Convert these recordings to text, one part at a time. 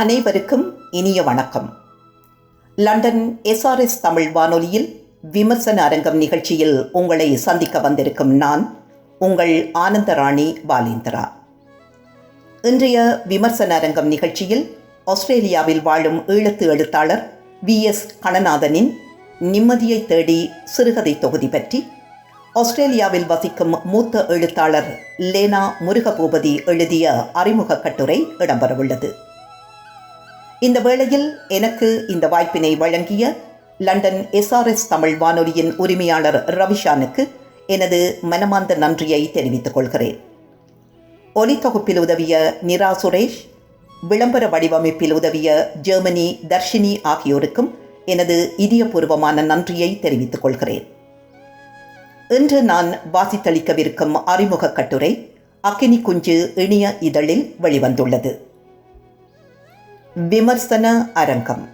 அனைவருக்கும் இனிய வணக்கம். லண்டன் எஸ்ஆர்எஸ் தமிழ் வானொலியில் விமர்சன அரங்கம் நிகழ்ச்சியில் உங்களை சந்திக்க வந்திருக்கும் நான் உங்கள் ஆனந்தராணி பாலேந்திரா. இன்றைய விமர்சன அரங்கம் நிகழ்ச்சியில் ஆஸ்திரேலியாவில் வாழும் ஈழத்து எழுத்தாளர் வி எஸ் கணநாதனின் நிம்மதியை தேடி சிறுகதை தொகுதி பற்றி ஆஸ்திரேலியாவில் வசிக்கும் மூத்த எழுத்தாளர் லேனா முருகபூபதி எழுதிய அறிமுக கட்டுரை இடம்பெறவுள்ளது. இந்த வேளையில் எனக்கு இந்த வாய்ப்பினை வழங்கிய லண்டன் எஸ்ஆர்எஸ் தமிழ் வானொலியின் உரிமையாளர் ரவிஷானுக்கு எனது மனமார்ந்த நன்றியை தெரிவித்துக் கொள்கிறேன். ஒலித்தொகுப்பில் உதவிய நிரா சுரேஷ் விளம்பர வடிவமைப்பில் உதவிய ஜெர்மனி தர்ஷினி ஆகியோருக்கும் எனது இதயபூர்வமான நன்றியை தெரிவித்துக் கொள்கிறேன். இன்று நான் வாசித்தளிக்கவிருக்கும் அறிமுக கட்டுரை அக்கினி குஞ்சு இணைய இதழில் வெளிவந்துள்ளது. விமர்சன அரங்கம்.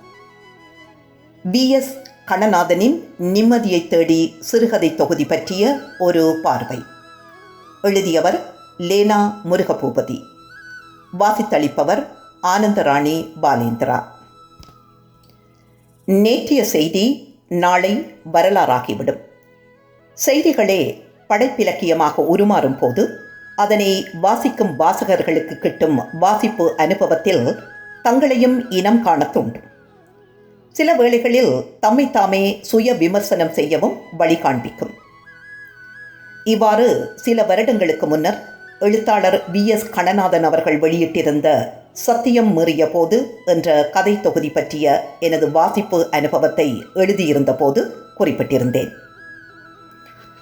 பி. எஸ். கணநாதனின் நிம்மதியை தேடி சிறுகதை தொகுதி பற்றிய ஒரு பார்வை. எழுதியவர் லேனா முருகபூபதி. வாசித்தளிப்பவர் ஆனந்தராணி பாலேந்திரா. நேற்றைய செய்தி நாளை வரலாறாகிவிடும். செய்திகளே படைப்பிலக்கியமாக உருமாறும் போது அதனை வாசிக்கும் வாசகர்களுக்கு கிட்டும் வாசிப்பு அனுபவத்தில் தங்களையும் இனம் காண தூண்டும் சில வேளைகளில் தம்மை தாமே சுய விமர்சனம் செய்யவும் வழி காண்பிக்கும். இவ்வாறு சில வருடங்களுக்கு முன்னர் எழுத்தாளர் வி. எஸ். கணநாதன் அவர்கள் வெளியிட்டிருந்த சத்தியம் மீறிய போது என்ற கதை தொகுதி பற்றிய எனது வாசிப்பு அனுபவத்தை எழுதியிருந்த போது குறிப்பிட்டிருந்தேன்.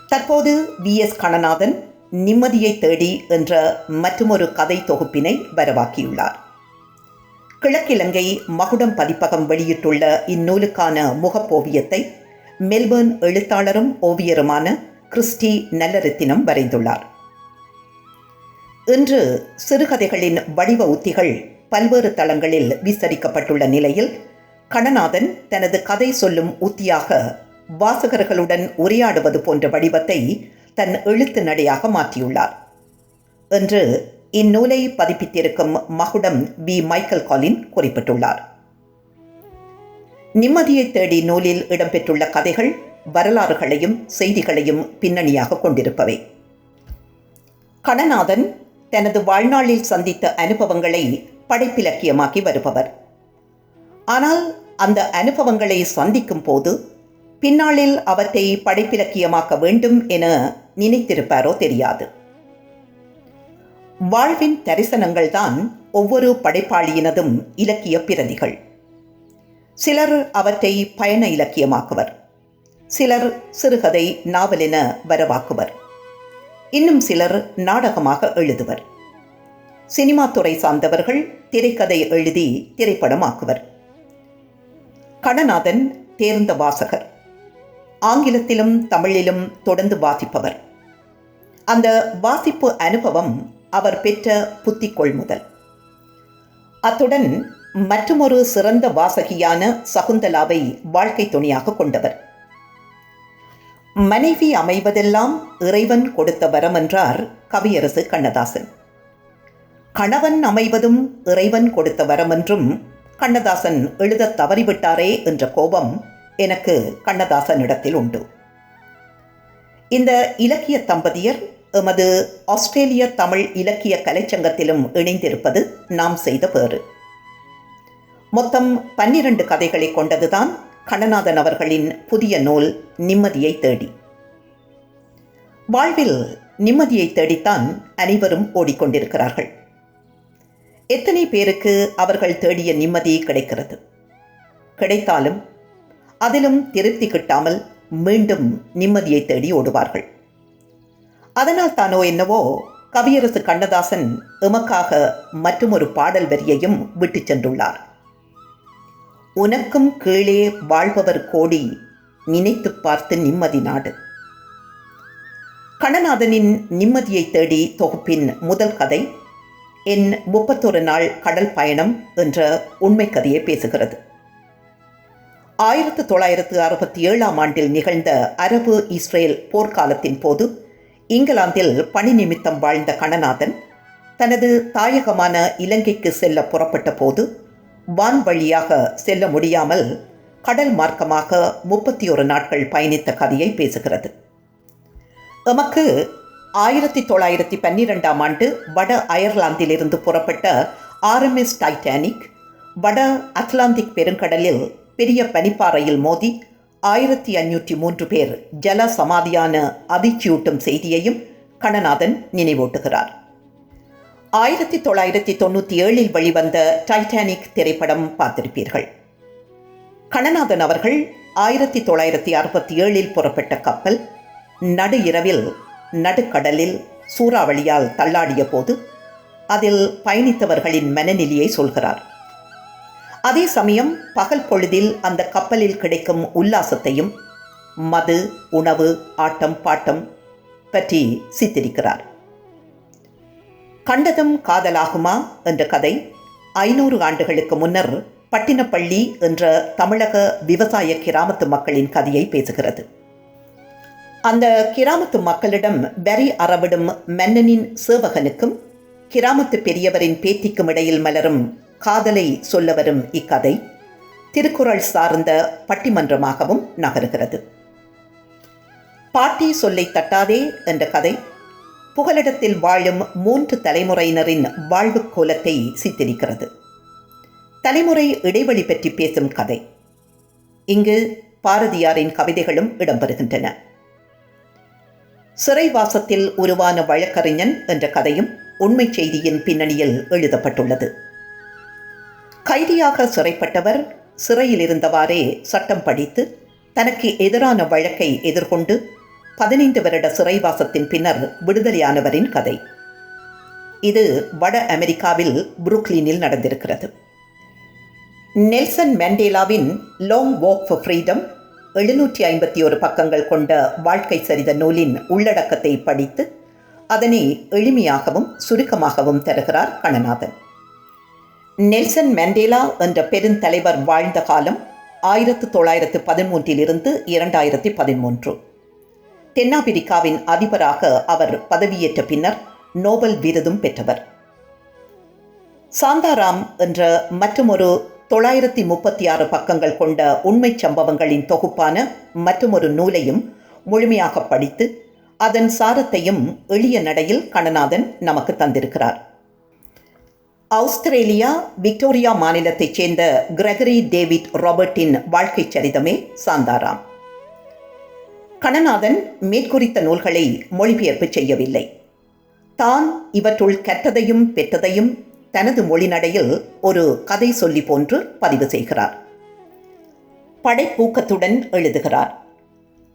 தற்போது வி. எஸ். கணநாதன் நிம்மதியை தேடி என்ற மற்றொரு கதை தொகுப்பினை வரவாக்கியுள்ளார். கிழக்கிலங்கை மகுடம் பதிப்பகம் வெளியிட்டுள்ள இந்நூலுக்கான முகப்போவியத்தை மெல்பர்ன் எழுத்தாளரும் ஓவியருமான கிறிஸ்டி நல்லரத்தினம் வரைந்துள்ளார். இன்று சிறுகதைகளின் வடிவ உத்திகள் பல்வேறு தளங்களில் விஸ்தரிக்கப்பட்டுள்ள நிலையில் கணநாதன் தனது கதை சொல்லும் உத்தியாக வாசகர்களுடன் உரையாடுவது போன்ற வடிவத்தை தன் எழுத்து நடையாக மாற்றியுள்ளார். என்று இந்நூலை பதிப்பித்திருக்கும் மகுடம் வி மைக்கேல் காலின் குறிப்பிட்டுள்ளார். நிம்மதியை தேடி நூலில் இடம்பெற்றுள்ள கதைகள் வரலாறுகளையும் செய்திகளையும் பின்னணியாக கொண்டிருப்பவை. கணநாதன் தனது வாழ்நாளில் சந்தித்த அனுபவங்களை படைப்பிலக்கியமாக்கி வருபவர். ஆனால் அந்த அனுபவங்களை சந்திக்கும் போது பின்னாளில் அவற்றை படைப்பிலக்கியமாக்க வேண்டும் என நினைத்திருப்பாரோ தெரியாது. வாழ்வின் தரிசனங்கள்தான் ஒவ்வொரு படைப்பாளியினதும் இலக்கிய பிரதிகள். சிலர் அவற்றை பயண இலக்கியமாக்குவர். சிலர் சிறுகதை நாவலென வரவாக்குவர். இன்னும் சிலர் நாடகமாக எழுதுவர். சினிமா துறை சார்ந்தவர்கள் திரைக்கதை எழுதி திரைப்படமாக்குவர். கடநாதன் தேர்ந்த வாசகர். ஆங்கிலத்திலும் தமிழிலும் தொடர்ந்து வாசிப்பவர். அந்த வாசிப்பு அனுபவம் அவர் பெற்ற புத்தி கொள்முதல் அத்துடன் மற்றுமொரு சிறந்த வாசகியான சகுந்தலாவை வாழ்க்கை துணையாக கொண்டவர். மனைவி அமைவதெல்லாம் இறைவன் கொடுத்த வரம் என்றார் கவியரசு கண்ணதாசன். கணவன் அமைவதும் இறைவன் கொடுத்த வரம் என்றும் கண்ணதாசன் எழுத தவறிவிட்டாரே என்ற கோபம் எனக்கு கண்ணதாசனிடத்தில் உண்டு. இந்த இலக்கிய தம்பதியர் எமது ஆஸ்திரேலிய தமிழ் இலக்கிய கலைச்சங்கத்திலும் இணைந்திருப்பது நாம் செய்த பேறு மொத்தம் பன்னிரண்டு கதைகளை கொண்டதுதான் கண்ணநாதன் அவர்களின் புதிய நூல் நிம்மதியை தேடி. வாழ்வில் நிம்மதியை தேடித்தான் அனைவரும் ஓடிக்கொண்டிருக்கிறார்கள். எத்தனை பேருக்கு அவர்கள் தேடிய நிம்மதி கிடைக்கிறது? கிடைத்தாலும் அதிலும் திருப்தி கிட்டாமல் மீண்டும் நிம்மதியை தேடி ஓடுவார்கள். அதனால் தானோ என்னவோ கவியரசு கண்ணதாசன் எமக்காக மற்றொரு பாடல் வரியையும் விட்டு சென்றுள்ளார். உனக்கும் கீழே வாழ்பவர் கோடி நினைத்து பார்த்து நிம்மதி நாடு கணநாதனின் நிம்மதியை தேடி தொகுப்பின் முதல் கதை என் முப்பத்தொரு நாள் கடல் பயணம் என்ற உண்மை கதையை பேசுகிறது. ஆயிரத்து தொள்ளாயிரத்து அறுபத்தி ஏழாம் ஆண்டில் நிகழ்ந்த அரபு இஸ்ரேல் போர்க்காலத்தின் போது இங்கிலாந்தில் பணி நிமித்தம் வாழ்ந்த கணநாதன் தனது தாயகமான இலங்கைக்கு செல்ல புறப்பட்ட போது வான்வழியாக செல்ல முடியாமல் கடல் மார்க்கமாக முப்பத்தி ஒரு நாட்கள் பயணித்த கதையை பேசுகிறது. எமக்கு ஆயிரத்தி தொள்ளாயிரத்தி பன்னிரெண்டாம் ஆண்டு வட அயர்லாந்திலிருந்து புறப்பட்ட ஆர்எம்எஸ் டைட்டானிக் வட அட்லாந்திக் பெருங்கடலில் பெரிய பனிப்பாறையில் மோதி ஆயிரத்தி அஞ்சூற்றி மூன்று பேர் ஜல சமாதியான அதிர்ச்சியூட்டும் செய்தியையும் கணநாதன் நினைவூட்டுகிறார். ஆயிரத்தி தொள்ளாயிரத்தி தொண்ணூற்றி ஏழில் வெளிவந்த டைட்டானிக் திரைப்படம் பார்த்திருப்பீர்கள். கணநாதன் அவர்கள் ஆயிரத்தி தொள்ளாயிரத்தி அறுபத்தி ஏழில் புறப்பட்ட கப்பல் நடு இரவில் நடுக்கடலில் சூறாவளியால் தள்ளாடிய போது அதில் பயணித்தவர்களின் மனநிலையை சொல்கிறார். அதே சமயம் பகல் பொழுதில் அந்த கப்பலில் கிடைக்கும் உல்லாசத்தையும் மது உணவு ஆட்டம் பாட்டம் பற்றி சித்தரிக்கிறார். கண்டதும் காதலாகுமா என்ற கதை ஐநூறு ஆண்டுகளுக்கு முன்னர் பட்டினப்பள்ளி என்ற தமிழக விவசாய கிராமத்து மக்களின் கதையை பேசுகிறது. அந்த கிராமத்து மக்களிடம் வரி அறவிடும் மன்னனின் சேவகனுக்கும் கிராமத்து பெரியவரின் பேத்திக்கும் இடையில் மலரும் காதலை சொல்ல வரும் இக்கதை திருக்குறள் சார்ந்த பட்டிமன்றமாகவும் நகருகிறது. பாட்டி சொல்லை தட்டாதே என்ற கதை புகலிடத்தில் வாழும் மூன்று தலைமுறையினரின் வாழ்வு கோலத்தை சித்தரிக்கிறது. தலைமுறை இடைவெளி பற்றி பேசும் கதை. இங்கு பாரதியாரின் கவிதைகளும் இடம்பெறுகின்றன. சிறைவாசத்தில் உருவான வழக்கறிஞன் என்ற கதையும் உண்மை செய்தியின் பின்னணியில் எழுதப்பட்டுள்ளது. கைதியாக சிறைப்பட்டவர் சிறையில் இருந்தவாறே சட்டம் படித்து தனக்கு எதிரான வழக்கை எதிர்கொண்டு பதினைந்து வருட சிறைவாசத்தின் பின்னர் விடுதலையானவரின் கதை. இது வட அமெரிக்காவில் புருக்லினில் நடந்திருக்கிறது. நெல்சன் மேண்டேலாவின் லாங் வாக் ஃபார் ஃப்ரீடம் எழுநூற்றி ஐம்பத்தி ஒரு பக்கங்கள் கொண்ட வாழ்க்கை சரித நூலின் உள்ளடக்கத்தை படித்து அதனை எளிமையாகவும் சுருக்கமாகவும் தருகிறார் கணநாதன் நெல்சன் மெண்டேலா என்ற பெருந்தலைவர் வாழ்ந்த காலம் ஆயிரத்து தொள்ளாயிரத்து பதிமூன்றிலிருந்து இரண்டாயிரத்தி பதிமூன்று. தென்னாப்பிரிக்காவின் அதிபராக அவர் பதவியேற்ற பின்னர் நோபல் விருதும் பெற்றவர். சாந்தாராம் என்ற மற்றொரு தொள்ளாயிரத்தி முப்பத்தி ஆறு பக்கங்கள் கொண்ட உண்மை சம்பவங்களின் தொகுப்பான மற்றொரு நூலையும் முழுமையாக படித்து அதன் சாரத்தையும் எளிய நடையில் கணநாதன் நமக்கு தந்திருக்கிறார். ஆஸ்திரேலியா விக்டோரியா மாநிலத்தைச் சேர்ந்த கிரகரி டேவிட் ராபர்ட்டின் வாழ்க்கைச் சரிதமே சாந்தாராம். கணநாதன் மேற்குறித்த நூல்களை மொழிபெயர்ப்பு செய்யவில்லை. தான் இவற்றுள் கற்றதையும் பெற்றதையும் தனது மொழிநடையில் ஒரு கதை சொல்லி போன்று பதிவு செய்கிறார். படைப்பூக்கத்துடன் எழுதுகிறார்.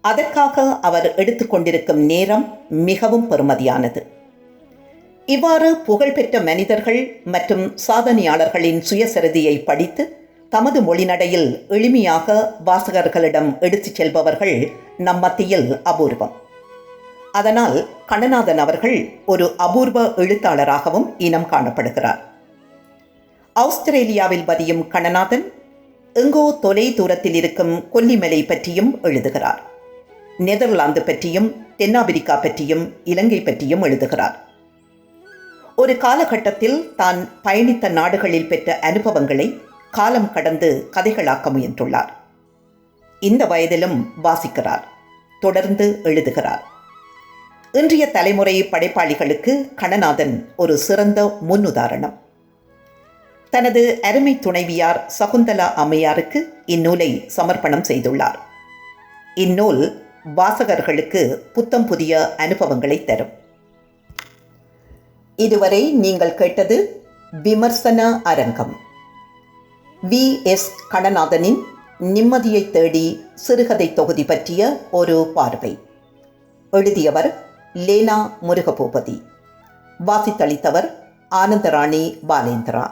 அதற்காக அவர் எடுத்துக்கொண்டிருக்கும் நேரம் மிகவும் பெறுமதியானது. இவ்வாறு புகழ்பெற்ற மனிதர்கள் மற்றும் சாதனையாளர்களின் சுயசரிதியை படித்து தமது மொழிநடையில் எளிமையாக வாசகர்களிடம் எடுத்துச் செல்பவர்கள் நம் மத்தியில் அபூர்வம். அதனால் கண்ணநாதன் அவர்கள் ஒரு அபூர்வ எழுத்தாளராகவும் இனம் காணப்படுகிறார். ஆஸ்திரேலியாவில் பதியும் கண்ணநாதன் எங்கோ தொலை தூரத்தில் இருக்கும் கொல்லிமலை பற்றியும் எழுதுகிறார். நெதர்லாந்து பற்றியும் தென்னாப்பிரிக்கா பற்றியும் இலங்கை பற்றியும் எழுதுகிறார். ஒரு காலகட்டத்தில் தான் பயணித்த நாடுகளில் பெற்ற அனுபவங்களை காலம் கடந்து கதைகளாக்க முயன்றுள்ளார். இந்த வயதிலும் வாசிக்கிறார் தொடர்ந்து எழுதுகிறார். இன்றைய தலைமுறை படைப்பாளிகளுக்கு கணநாதன் ஒரு சிறந்த முன்னுதாரணம். தனது அருமை துணைவியார் சகுந்தலா அம்மையாருக்கு இந்நூலை சமர்ப்பணம் செய்துள்ளார். இந்நூல் வாசகர்களுக்கு புத்தம் புதிய அனுபவங்களை தரும். இதுவரை நீங்கள் கேட்டது விமர்சன அரங்கம். வி. எஸ். கடநாதனின் நிம்மதியை தேடி சிறுகதை தொகுதி பற்றிய ஒரு பார்வை. எழுதியவர் லேனா முருகபூபதி. வாசித்தளித்தவர் ஆனந்தராணி பாலேந்திரா.